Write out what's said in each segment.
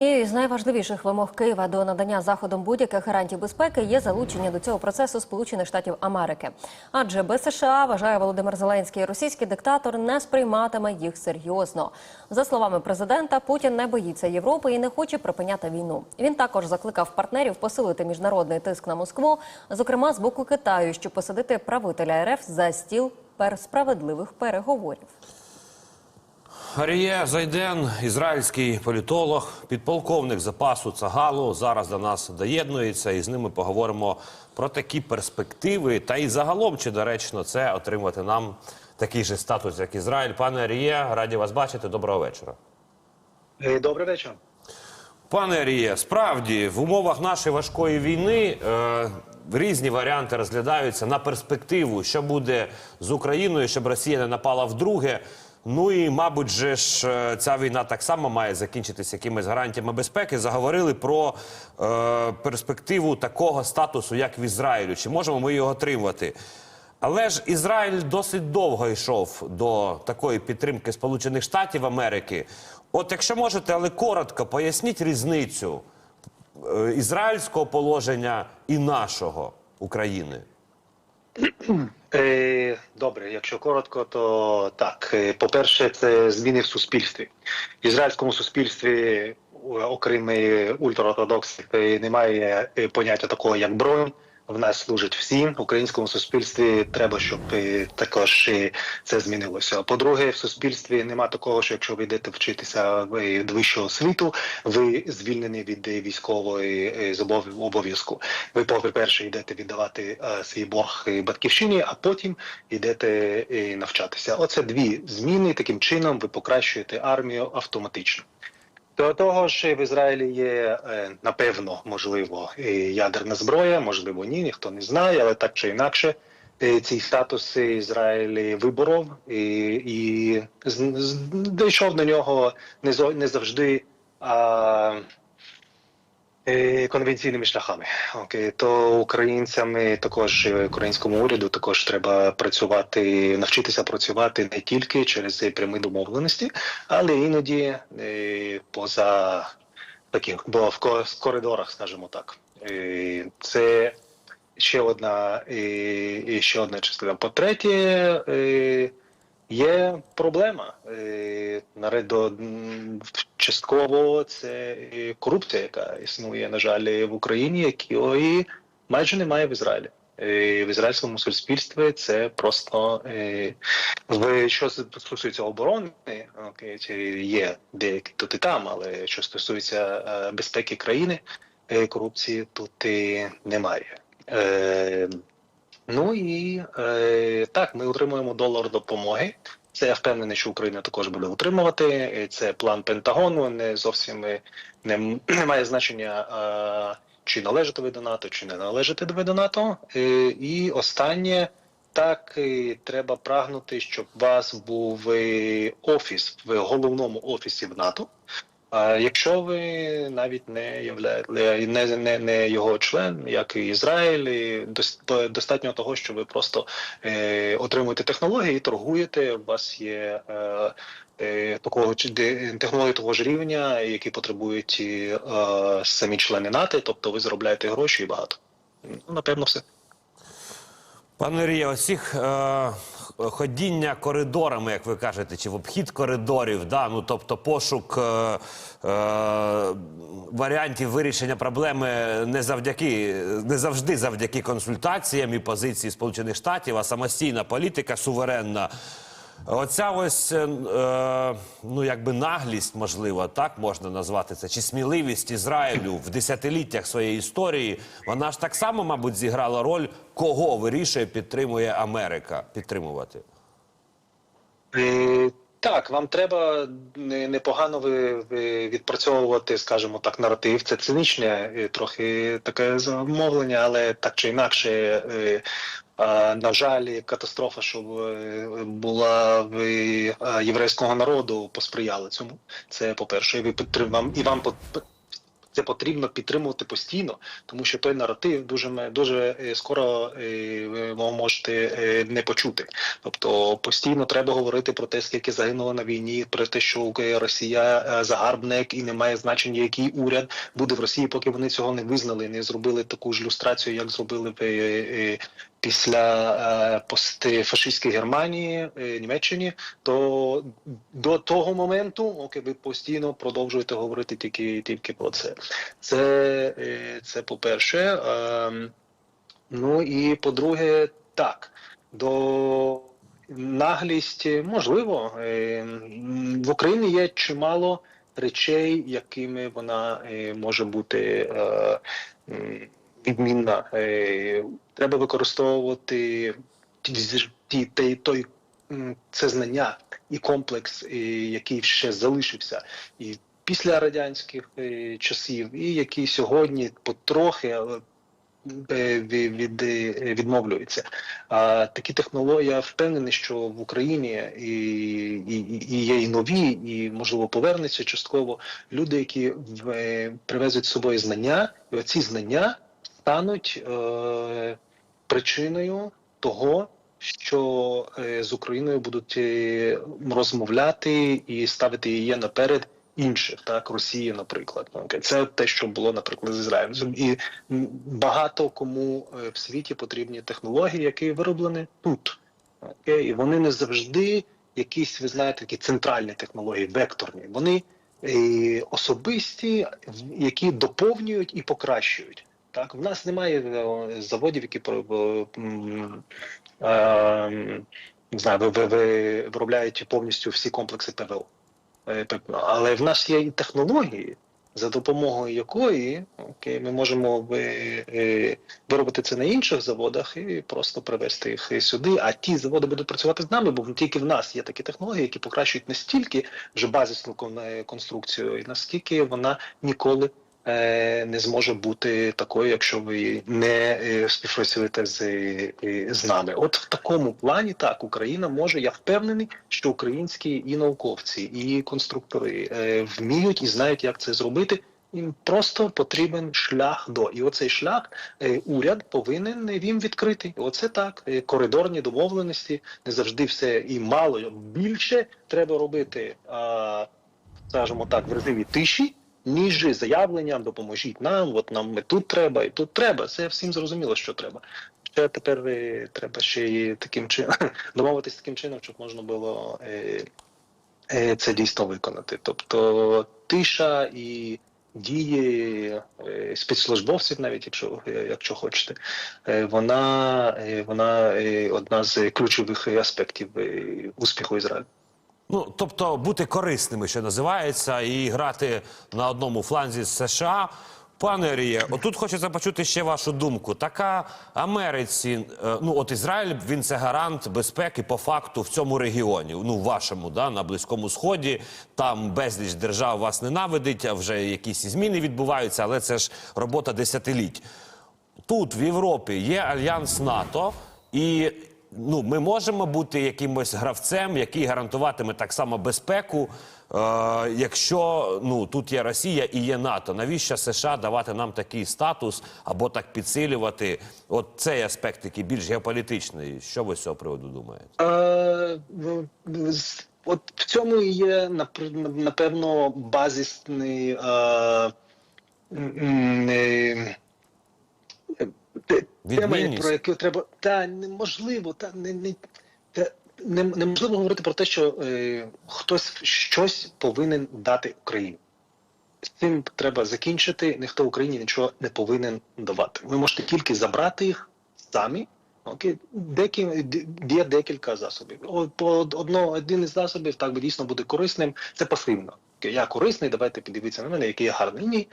І з найважливіших вимог Києва до надання заходом будь-яких гарантій безпеки є залучення до цього процесу Сполучених Штатів Америки. Адже без США вважає Володимир Зеленський, російський диктатор не сприйматиме їх серйозно. За словами президента, Путін не боїться Європи і не хоче припиняти війну. Він також закликав партнерів посилити міжнародний тиск на Москву, зокрема з боку Китаю, щоб посадити правителя РФ за стіл справедливих переговорів. Аріє Зайден, ізраїльський політолог, підполковник запасу Цагалу, зараз до нас доєднується, і з ними поговоримо про такі перспективи. Та і загалом, чи доречно це отримати нам такий же статус, як Ізраїль. Пане Аріє, раді вас бачити. Доброго вечора. Е, Добрий вечір. Пане Аріє, справді в умовах нашої важкої війни е, різні варіанти розглядаються на перспективу, що буде з Україною, щоб Росія не напала вдруге. Ну і, мабуть, же ж е, ця війна так само має закінчитися якимись гарантіями безпеки. Заговорили про е, перспективу такого статусу, як в Ізраїлю. Чи можемо ми його отримувати? Але ж Ізраїль досить довго йшов до такої підтримки Сполучених Штатів Америки. От якщо можете, але коротко поясніть різницю е, ізраїльського положення і нашого України. Е, Добре, якщо коротко, то так. Е, По-перше, це зміни в суспільстві. В ізраїльському суспільстві, е, окрім ультраортодоксів, немає поняття такого, як бронь. В нас служать всі. В українському суспільстві треба, щоб е, також е, це змінилося. По-друге, в суспільстві нема такого, що якщо ви йдете вчитися е, до вищого світу, ви звільнені від військової обов'язку. Ви, по-перше, йдете віддавати свій борг батьківщині, а потім йдете навчатися. Оце дві зміни. Таким чином ви покращуєте армію автоматично. До того ж, в Ізраїлі є е, напевно, можливо, ядерна зброя, можливо, ні, ніхто не знає, але так чи інакше, ці статуси статус Ізраїлі виборов і, і дійшов до нього не завжди. А, е, Конвенційними шляхами, окей, то українцями також е, українському уряду також треба працювати, навчитися працювати не тільки через е, прямі домовленості, але іноді е, поза таких, бо в коридорах, скажімо так. Е, Це ще одна е, і ще одна частина. По-третє, е, є проблема. Е, Наряд до частково це корупція, яка існує, на жаль, в Україні, якої майже немає в Ізраїлі. В ізраїльському суспільстві це просто е, в що стосується оборони, є деякі тут і там, але що стосується е, безпеки країни, е, корупції тут і немає. Ну і так, ми отримуємо долар допомоги. Це я впевнений, що Україна також буде отримувати. Е, Це план Пентагону. Не зовсім е, не, не має значення. а, чи належите ви до НАТО, чи не належите ви до НАТО. Е, і останнє так і треба прагнути, щоб у вас був е, офіс в головному офісі в НАТО. А якщо ви навіть не являєте не, не, його член, як і Ізраїль, достатньо того, що ви просто е, отримуєте технології і торгуєте. У вас є е, е, такого технології того ж рівня, які потребують е, самі члени НАТО, тобто ви заробляєте гроші і багато. Ну, напевно, все. Пане Рія, е, ходіння коридорами, як ви кажете, чи в обхід коридорів, да? ну, тобто пошук е, е, варіантів вирішення проблеми не завдяки, не завжди завдяки консультаціям і позиції Сполучених Штатів, а самостійна політика суверенна. Оця ось е, е, ну якби наглість, можливо, так можна назвати це, чи сміливість Ізраїлю в десятиліттях своєї історії, вона ж так само, мабуть, зіграла роль, кого вирішує, підтримує Америка підтримувати. Е, Так, вам треба непогано відпрацьовувати, скажімо так, наратив. Це цинічне е, трохи таке замовлення, але так чи інакше, на жаль, катастрофа, що е, була в е, єврейського народу, посприяла цьому. Це по перше, і ви підтрим... і вам Це потрібно підтримувати постійно, тому що той наратив дуже дуже е, скоро е, ви можете е, не почути. Тобто постійно треба говорити про те, скільки загинуло на війні, про те, що е, Росія е, загарбник і не має значення, який уряд буде в Росії, поки вони цього не визнали, не зробили таку ж люстрацію, як зробили е, е, Після е, постфашистської Германії, е, Німеччині, то до того моменту, окей, ви постійно продовжуєте говорити тільки, тільки про це. Це, е, це по-перше. Ем, Ну і по-друге, так, до наглість можливо. В Україні є чимало речей, якими вона може бути відмінна. Е, Треба використовувати ті, той, той це знання і комплекс, е, який ще залишився, і після радянських е, часів, і який сьогодні потрохи, від, від, відмовлюється. А такі технології я впевнений, що в Україні і, і, і є і нові, і можливо повернуться частково люди, які привезуть з собою знання, і оці знання стануть е, причиною того. Що е, з Україною будуть е, розмовляти і ставити її наперед інших, так Росії, наприклад, це те, що було, наприклад, з Ізраїлем. І багато кому е, в світі потрібні технології, які вироблені тут. Окей? І вони не завжди якісь, ви знаєте, такі центральні технології, векторні. Вони е, особисті, які доповнюють і покращують. Так, в нас немає е, заводів, які е, не знаю, ви, ви, ви виробляють повністю всі комплекси ПВО. Е, Але в нас є і технології, за допомогою якої окей, ми можемо ви, виробити це на інших заводах і просто привезти їх сюди. А ті заводи будуть працювати з нами, бо тільки в нас є такі технології, які покращують настільки вже базисну конструкцію, і наскільки вона ніколи. Е, Не зможе бути такою, якщо ви не е, співпрацюєте з, е, з нами. От в такому плані так Україна може. Я впевнений, що українські і науковці, і конструктори вміють і знають, як це зробити. Їм просто потрібен шлях до. І оцей шлях уряд повинен їм відкрити. Оце так. Коридорні домовленості не завжди все і мало більше треба робити, а, скажімо так, в режимі тиші. Ніж заявленням допоможіть нам, от нам ми тут треба і тут треба. Це всім зрозуміло, що треба. Ще тепер е, треба ще й таким чином домовитись таким чином, щоб можна було е, е, це дійсно виконати. Тобто тиша і дії спецслужбовців, навіть якщо якщо хочете, вона, вона одна з ключових аспектів успіху Ізраїлю. Ну, тобто бути корисними, що називається, і грати на одному фланзі з США. Пане Аріє, отут хочеться почути ще вашу думку. Така Америці, е, ну от Ізраїль, він це гарант безпеки по факту в цьому регіоні. Ну, вашому, да, на Близькому Сході. Там безліч держав вас ненавидить, а вже якісь зміни відбуваються, але це ж робота десятиліть. Тут в Європі є альянс НАТО, і ну, ми можемо бути якимось гравцем, який гарантуватиме так само безпеку. Е, якщо ну тут є Росія і є НАТО, навіщо США давати нам такий статус або так підсилювати? От цей аспект, який більш геополітичний. Що ви з цього приводу думаєте? Е, з- От в цьому і є напевно базисний е, м, м, те- тема, Відмінність. про яку треба та неможливо, та не, не та не, неможливо говорити про те, що е, хтось щось повинен дати Україні. З цим треба закінчити. Ніхто Україні нічого не повинен давати. Ви можете тільки забрати їх самі. Окей, Декі, є декілька засобів. По одно, один із засобів так би дійсно буде корисним. Це пасивно. Я корисний, давайте подивіться на мене, який я гарний. Ні,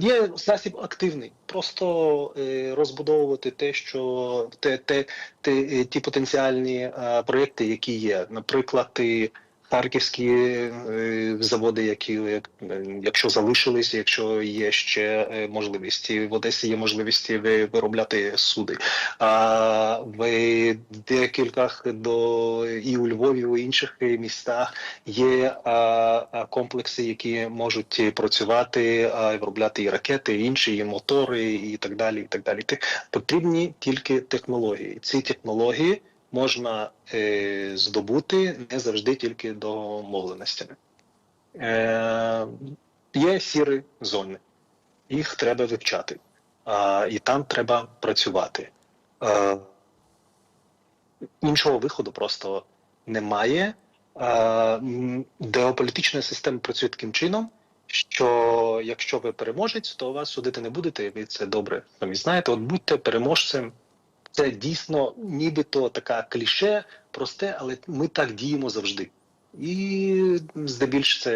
є засіб активний. Просто е, розбудовувати те, що те, те, те, е, ті потенціальні е, проекти, які є. Наприклад, Харківські е, заводи, які е, якщо залишились, якщо є ще е, можливість, в Одесі є можливість виробляти суди. А в декількох до і у Львові, і у інших містах є комплекси, які можуть працювати, виробляти і ракети, і інші, і мотори, і так далі. І так далі. Потрібні тільки технології. Ці технології можна е, здобути не завжди тільки домовленостями. Е, є сірі зони, їх треба вивчати, а, і там треба працювати. Е, іншого виходу просто немає. Е, м, геополітична система працює таким чином, що якщо ви переможець, то вас судити не будете, і ви це добре самі знаєте. От будьте переможцем. Це дійсно нібито така кліше, просте, але ми так діємо завжди. І здебільш це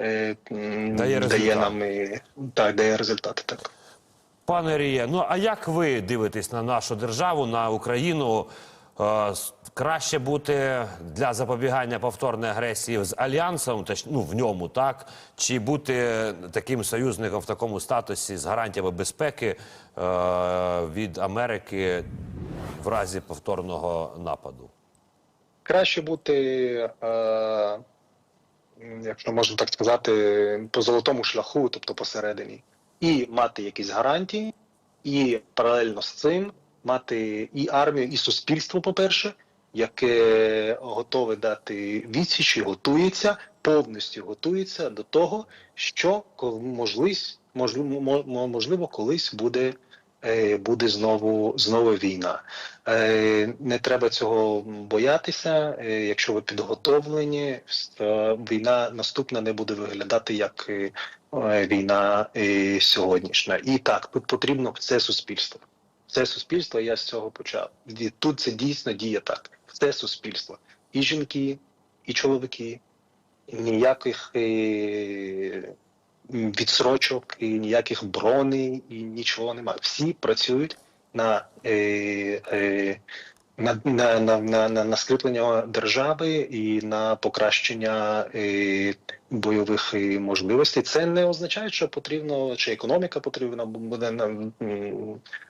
е, Дає дає нам і, так, дає результати. Так. Пане Ріє, ну а як ви дивитесь на нашу державу, на Україну? Е, краще бути для запобігання повторної агресії з альянсом, точ- ну в ньому так, чи бути таким союзником в такому статусі з гарантіями безпеки е, від Америки в разі повторного нападу? Краще бути, е, якщо можна так сказати, по золотому шляху, тобто посередині, і мати якісь гарантії, і паралельно з цим мати і армію, і суспільство, по-перше, яке готове дати відсіч і готується, повністю готується до того, що можливість, можливо, можливо колись буде. е, Буде знову знову війна. Е, Не треба цього боятися. Е, Якщо ви підготовлені, війна наступна не буде виглядати як війна сьогоднішня. І так, тут потрібно все суспільство. Все суспільство, я з цього почав. І Тут це дійсно діє так. Все суспільство. І жінки, і чоловіки, і ніяких і відсрочок, і ніяких броней, і нічого немає. Всі працюють на, І, е, на, на, на, на, на, на скріплення держави і на покращення і, бойових і можливостей. Це не означає, що потрібно, чи економіка потрібна буде нам,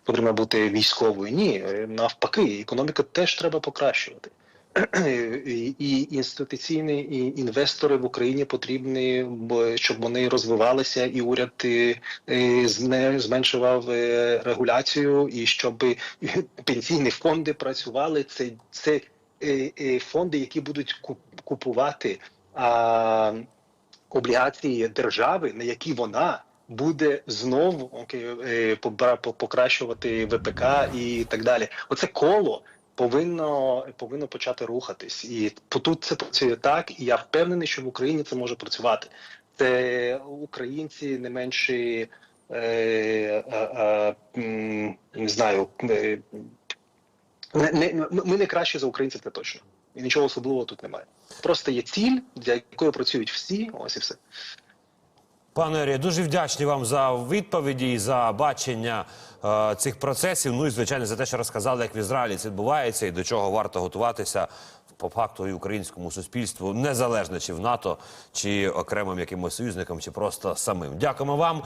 потрібно бути військовою. Ні, е, навпаки, економіку теж треба покращувати. І, інституційні і інвестори в Україні потрібні, щоб вони розвивалися, і уряд е, е, зменшував е, регуляцію, і щоб пенсійні фонди працювали. Це, це фонди, які будуть купувати облігації держави, на які вона буде знову окей, покращувати ВПК і так далі. Оце коло повинно повинно почати рухатись, і тут це працює так. І я впевнений, що в Україні це може працювати. Це українці не менші. Е, е, е, не знаю, е, не, не, ми не краще за українців, це точно. І нічого особливого тут немає. Просто є ціль, для якої працюють всі. Ось і все. Пане Арія, дуже вдячні вам за відповіді і за бачення е, цих процесів. Ну і звичайно за те, що розказали, як в Ізраїлі це відбувається і до чого варто готуватися по факту і українському суспільству, незалежно чи в НАТО, чи окремим якимось союзникам, чи просто самим. Дякуємо вам.